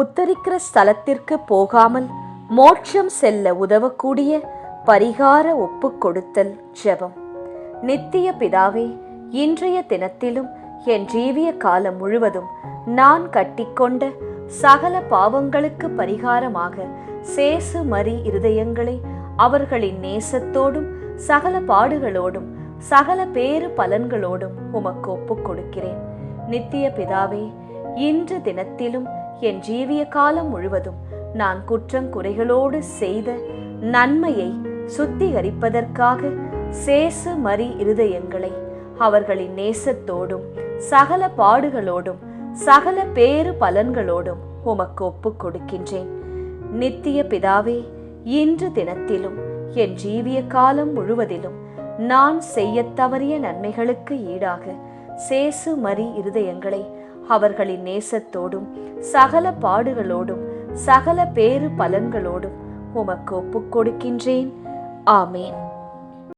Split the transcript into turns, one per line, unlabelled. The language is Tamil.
உத்தரிக்கிற ஸ்தலத்திற்கு போகாமல் மோட்சம் செல்ல உதவக்கூடிய பரிகார ஒப்பு கொடுத்தல் ஜெபம். நித்திய பிதாவே இன்றைய தினத்திலும் என் ஜீவிய காலம் முழுவதும் நான் கட்டிக்கொண்ட சகல பாவங்களுக்கு பரிகாரமாக சேசு மரி இருதயங்களை அவர்களின் நேசத்தோடும் சகல பாடுகளோடும் சகல பேறு பலன்களோடும் உமக்கு ஒப்புக் கொடுக்கிறேன். நித்திய பிதாவே இன்று தினத்திலும் என் ஜீவிய காலம் முழுவதும் நான் குற்றங்குறைகளோடு செய்த நன்மையை சுத்திகரிப்பதற்காக சேசு மரி இருதயங்களை அவர்களின் நேசத்தோடும் சகல பாடுகளோடும் சகல பேறு பலன்களோடும் உமக்கு ஒப்புக் கொடுக்கின்றேன். நித்திய பிதாவே இன்று தினத்திலும் என் ஜீவிய காலம் முழுவதிலும் நான் செய்யத் தவறிய நன்மைகளுக்கு ஈடாக சேசு மரி இருதயங்களை அவர்களின் நேசத்தோடும் சகல பாடுகளோடும் சகல பேறு பலன்களோடும் உமக்கு ஒப்புக் கொடுக்கின்றேன் ஆமேன்.